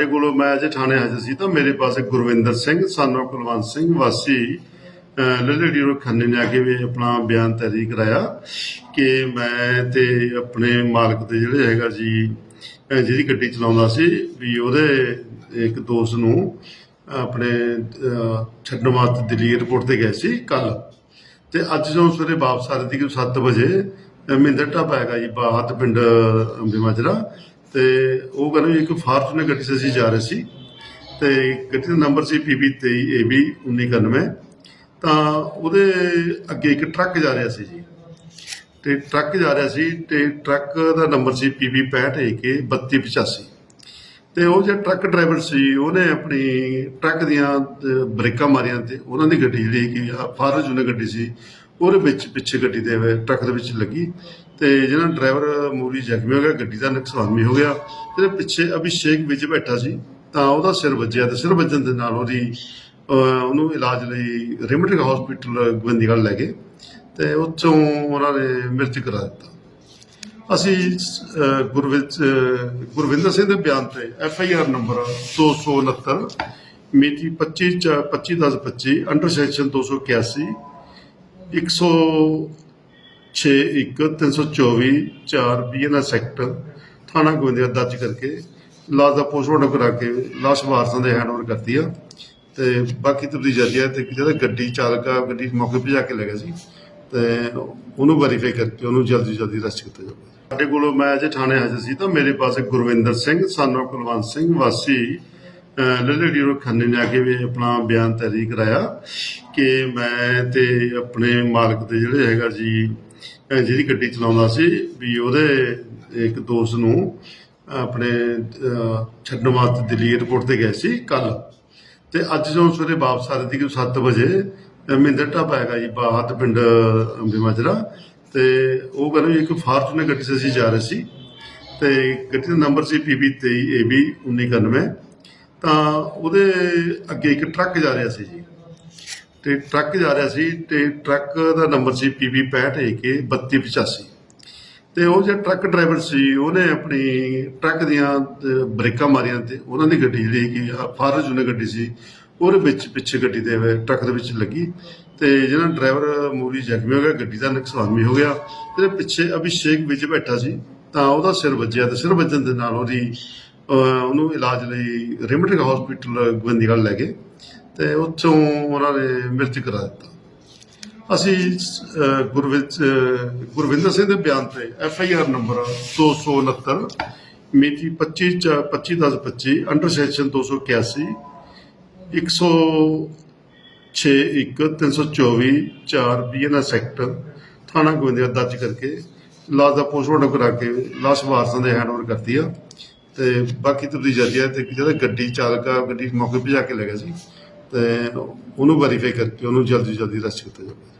ਸਾਡੇ ਕੋਲੋਂ ਮੈਂ ਜੇ ਥਾਣੇ ਹਾਜ਼ਰ ਸੀ ਤਾਂ ਮੇਰੇ ਪਾਸੇ ਗੁਰਵਿੰਦਰ ਸਿੰਘ ਸਾਨੂੰ ਕੁਲਵੰਤ ਸਿੰਘ, ਵਾਸੀ ਲਲੜੀ ਰੋ ਖੰਨੇ ਨੇ ਆ ਕੇ ਵੀ ਆਪਣਾ ਬਿਆਨ ਤਹਿਰੀਰ ਕਰਾਇਆ ਕਿ ਮੈਂ ਤੇ ਆਪਣੇ ਮਾਲਕ ਦੇ ਜਿਹੜੇ ਹੈਗਾ ਜੀ ਜਿਹਦੀ ਗੱਡੀ ਚਲਾਉਂਦਾ ਸੀ ਵੀ ਉਹਦੇ ਇੱਕ ਦੋਸਤ ਨੂੰ ਆਪਣੇ ਛੱਡਣ ਵਾਸਤੇ ਦਿੱਲੀ 에ਅਰਪੋਰਟ ਤੇ ਗਏ ਸੀ ਕੱਲ ਤੇ ਅੱਜ ਜਦੋਂ ਸਵੇਰੇ ਵਾਪਸ ਆ ਰਹੀ ਸੀ ਕਿ 7 ਵਜੇ ਮਹਿੰਦਰ ਢਾਬਾ ਹੈਗਾ ਜੀ ਬਾਹਤ ਪਿੰਡ ਅੰਬੇ ਮਾਜਰਾ। ਤੇ ਉਹ ਕਹਿੰਦੇ ਵੀ ਇੱਕ ਫਾਰਚੂਨਰ ਗੱਡੀ 'ਚ ਅਸੀਂ ਜਾ ਰਹੇ ਸੀ ਤੇ ਗੱਡੀ ਦਾ ਨੰਬਰ ਸੀ PB 23 AB 1991 ਤਾਂ ਉਹਦੇ ਅੱਗੇ ਇੱਕ ਟਰੱਕ ਜਾ ਰਿਹਾ ਸੀ ਜੀ। ਤੇ ਟਰੱਕ ਜਾ ਰਿਹਾ ਸੀ ਤੇ ਟਰੱਕ ਦਾ ਨੰਬਰ ਸੀ PB 65 AK 3285 ਤੇ ਉਹ ਜਿਹੜਾ ਟਰੱਕ ਡਰਾਈਵਰ ਸੀ ਉਹਨੇ ਆਪਣੀ ਟਰੱਕ ਦੀਆਂ ਅਹ, ਬ੍ਰੇਕਾਂ ਮਾਰੀਆਂ ਤੇ ਉਹਨਾਂ ਦੀ ਗੱਡੀ ਜਿਹੜੀ ਕਿ ਫਾਰਚੂਨਰ ਗੱਡੀ ਸੀ ਉਹਦੇ ਵਿੱਚ ਪਿੱਛੇ ਗੱਡੀ ਦੇ ਵਿੱਚ ਟਰੱਕ ਦੇ ਵਿੱਚ ਲੱਗੀ ਤੇ ਜਿਹੜਾ ਡਰਾਈਵਰ ਮੂਰੀ ਜ਼ਖਮੀ ਹੋ ਗਿਆ ਗੱਡੀ ਦਾ ਨੁਕਸਾਨ ਵੀ ਹੋ ਗਿਆ ਤੇ ਪਿੱਛੇ ਅਭਿਸ਼ੇਕ ਵਿੱਚ ਬੈਠਾ ਸੀ ਤਾਂ ਉਹਦਾ ਸਿਰ ਵੱਜਿਆ ਤੇ ਸਿਰ ਵੱਜਣ ਦੇ ਨਾਲ ਉਹਦੀ ਅਹ, ਉਹਨੂੰ ਇਲਾਜ ਲਈ ਰਿਮਟਿਕ ਹਸਪੀਟਲ ਗੋਬਿੰਦਗੜ੍ਹ ਲੈ ਗਏ ਤੇ ਉੱਥੋਂ ਉਹਨਾਂ ਨੇ ਮ੍ਰਿਤ ਕਰਾ ਦਿੱਤਾ। ਅਸੀਂ ਅਹ, ਗੁਰਵਿੰਦ ਅਹ, ਗੁਰਵਿੰਦਰ ਸਿੰਘ ਦੇ ਬਿਆਨ ਤੇ ਐਫ ਆਈ ਆਰ ਨੰਬਰ 269 ਮਿਤੀ 25 ਚ- 25 10 25 ਅੰਡਰ ਸੈਕਸ਼ਨ 281 106 1 324 4 ਬੀਐਨਐਸ ਸੈਕਟਰ ਥਾਣਾ ਗੋਬਿੰਦਗੜ੍ਹ ਦਰਜ ਕਰਕੇ ਲਾਸ਼ ਦਾ ਪੋਸਟਮਾਰਟਮ ਕਰਾ ਕੇ ਲਾਸ਼ ਵਾਰਸਾਂ ਦੇ ਹੈਂਡਓਵਰ ਕਰਤੀ ਆ ਤੇ ਬਾਕੀ ਤਬਦੀ ਜਾਰੀ ਹੈ ਤੇ ਜਿਹੜਾ ਗੱਡੀ ਚਾਲਕ ਆ, ਗੱਡੀ ਮੌਕੇ ਭਜਾ ਕੇ ਲੈ ਗਿਆ ਸੀ ਤੇ ਉਹਨੂੰ ਵੈਰੀਫਾਈ ਕਰਕੇ ਉਹਨੂੰ ਜਲਦੀ ਜਲਦੀ ਅਰੈਸਟ ਕੀਤਾ ਜਾਊਗਾ। ਸਾਡੇ ਕੋਲੋਂ ਮੈਂ ਜੇ ਥਾਣੇ ਹਾਜ਼ਰ ਸੀ ਤਾਂ ਮੇਰੇ ਪਾਸ ਗੁਰਵਿੰਦਰ ਸਿੰਘ, ਸਾਨੂੰ ਕੁਲਵੰਤ ਸਿੰਘ ਵਾਸੀ ਲਲੜੀ ਰੋ ਖਾਨੇ ਨੇ ਆ ਕੇ ਵੀ ਆਪਣਾ ਬਿਆਨ ਤਹਿਰੀਰ ਕਰਾਇਆ ਕਿ ਮੈਂ ਤੇ ਆਪਣੇ ਮਾਲਕ ਦੇ ਜਿਹੜੇ ਹੈਗਾ ਜੀ ਜਿਹਦੀ ਗੱਡੀ ਚਲਾਉਂਦਾ ਸੀ ਵੀ ਉਹਦੇ ਇੱਕ ਦੋਸਤ ਨੂੰ ਆਪਣੇ ਛੱਡਣ ਵਾਸਤੇ ਦਿੱਲੀ 에ਅਰਪੋਰਟ ਤੇ ਗਏ ਸੀ ਕੱਲ ਤੇ ਅੱਜ ਜਦੋਂ ਸਵੇਰੇ ਵਾਪਸ ਆ ਰਹੀ ਸੀ ਕਿ 7 ਵਜੇ ਮਹਿੰਦਰ ਢਾਬਾ ਹੈਗਾ ਜੀ ਬਾਹਤ ਪਿੰਡ ਅੰਬੇ ਮਾਜਰਾ। ਤੇ ਉਹ ਕਹਿੰਦੇ ਵੀ ਇੱਕ ਫਾਰਚੂਨਰ ਗੱਡੀ 'ਚ ਅਸੀਂ ਜਾ ਰਹੇ ਸੀ। ਤੇ ਗੱਡੀ ਦਾ ਨੰਬਰ ਸੀ PB 23 AB 1991 ਤਾਂ ਉਹਦੇ ਅੱਗੇ ਇੱਕ ਟਰੱਕ ਜਾ ਰਿਹਾ ਸੀ ਜੀ। ਤੇ ਟਰੱਕ ਜਾ ਰਿਹਾ ਸੀ ਤੇ ਟਰੱਕ ਦਾ ਨੰਬਰ ਸੀ PB 65 AK 3285 ਤੇ ਉਹ ਜਿਹੜਾ ਟਰੱਕ ਡਰਾਈਵਰ ਸੀ ਉਹਨੇ ਆਪਣੀ ਟਰੱਕ ਦੀਆਂ ਅਹ, ਬ੍ਰੇਕਾਂ ਮਾਰੀਆਂ ਤੇ ਉਹਨਾਂ ਦੀ ਗੱਡੀ ਜਿਹੜੀ ਕਿ ਫਾਰਚੂਨਰ ਗੱਡੀ ਸੀ ਉਹਦੇ ਵਿੱਚ ਪਿੱਛੇ ਗੱਡੀ ਦੇ ਟਰੱਕ ਦੇ ਵਿੱਚ ਲੱਗੀ ਤੇ ਜਿਹੜਾ ਡਰਾਈਵਰ ਮੂਰੀ ਜ਼ਖਮੀ ਹੋ ਗਿਆ ਗੱਡੀ ਦਾ ਨੁਕਸਾਨ ਵੀ ਹੋ ਗਿਆ। ਤੇ ਪਿੱਛੇ ਅਭਿਸ਼ੇਕ ਵਿੱਚ ਬੈਠਾ ਸੀ ਤਾਂ ਉਹਦਾ ਸਿਰ ਵੱਜਿਆ ਤੇ ਸਿਰ ਵੱਜਣ ਦੇ ਨਾਲ ਉਹਦੀ ਉਹਨੂੰ ਇਲਾਜ ਲਈ ਰਿਮਟਿਕ ਹਸਪੀਟਲ ਗੋਬਿੰਦਗੜ੍ਹ ਲੈ ਗਏ ਤੇ ਉੱਥੋਂ ਉਹਨਾਂ ਨੇ ਮ੍ਰਿਤਕ ਕਰਾ ਦਿੱਤਾ। ਅਸੀਂ ਅਹ, ਗੁਰਵਿੰਦ ਗੁਰਵਿੰਦਰ ਸਿੰਘ ਦੇ ਬਿਆਨ ਤੇ ਐਫ ਆਈ ਆਰ ਨੰਬਰ 269 ਮਿਤੀ 25 ਚ- 25 10 25 ਅੰਡਰ ਸੈਕਸ਼ਨ 281 106 1 324 4 ਬੀਐਨਐਸ ਐਕਟ ਥਾਣਾ ਗੋਬਿੰਦਗੜ੍ਹ ਦਰਜ ਕਰਕੇ ਲਾਸ਼ ਦਾ ਪੋਸਟਮਾਰਟਮ ਕਰਾ ਕੇ ਲਾਸ਼ ਵਾਰਸਾਂ ਦੇ ਹੈਂਡਓਵਰ ਕਰਤੀ ਆ। ਤੇ ਬਾਕੀ ਤੁਸੀਂ ਜਾਰੀ ਹੈ ਤੇ ਜਿਹੜਾ ਗੱਡੀ ਚਾਲਕ ਆ, ਗੱਡੀ ਮੌਕੇ ਭਜਾ ਕੇ ਲੈ ਗਿਆ ਸੀ, ਤੇ ਉਹਨੂੰ ਵੈਰੀਫਾਈ ਕਰਕੇ ਉਹਨੂੰ ਜਲਦੀ ਜਲਦੀ ਅਰੈਸਟ ਕੀਤਾ ਜਾਵੇ।